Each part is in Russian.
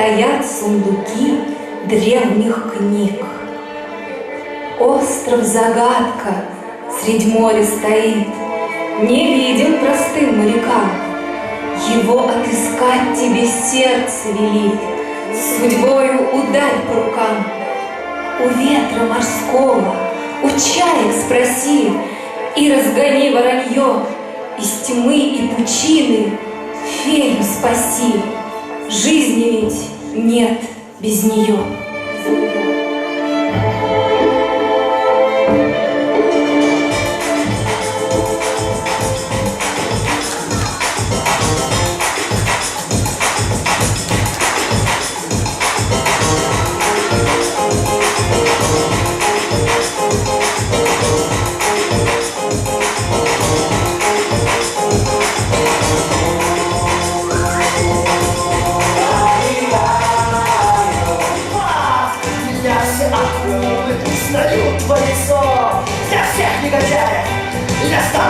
стоят сундуки древних книг. Остров загадка средь моря стоит, Не виден простым морякам. Его отыскать тебе сердце велит, Судьбою ударь по рукам. У ветра морского, у чаек спроси, И разгони воронье, из тьмы и пучины Фею спаси, жизни ведь нет без нее.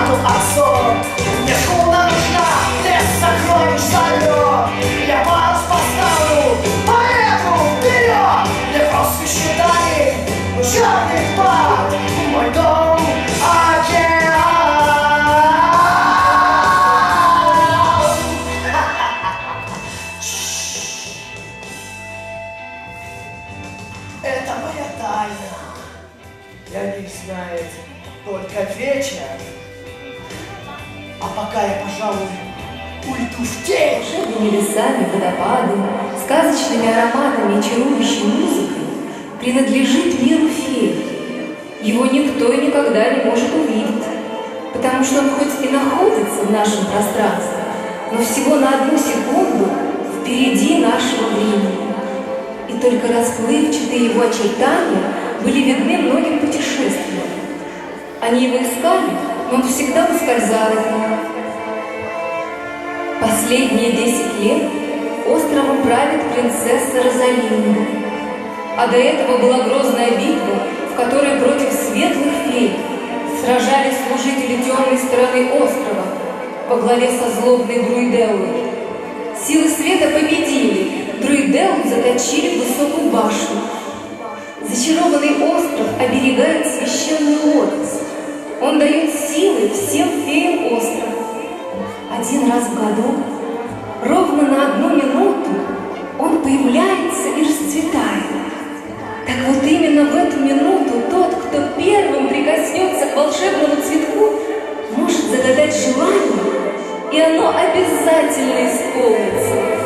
Стану отцом Мне школа нужна, ты сокровищ залет Я вас поставлю, поэтому вперед Мне просвещу дали, черный пар. Мой дом Это моя тайна. Я них знает только вечер. А пока я, пожалуй, уйду в тень. Волшебными лесами, водопадами, сказочными ароматами и чарующей музыкой принадлежит миру фей. Его никто и никогда не может увидеть, потому что он хоть и находится в нашем пространстве, но всего на одну секунду впереди нашего времени. И только расплывчатые его очертания были видны многим путешественникам. Они его искали, он всегда ускользал от них. Последние десять лет островом правит принцесса Розалинда. А до этого была грозная битва, в которой против светлых фей сражались служители темной стороны острова во главе со злобной Друиделлой. Силы света победили, Друиделлу заточили в высокую башню. Зачарованный остров оберегает священный лотос. Он дает силы всем феям острова. Один раз в году, ровно на одну минуту, он появляется и расцветает. Так вот именно в эту минуту тот, кто первым прикоснется к волшебному цветку, может загадать желание, и оно обязательно исполнится.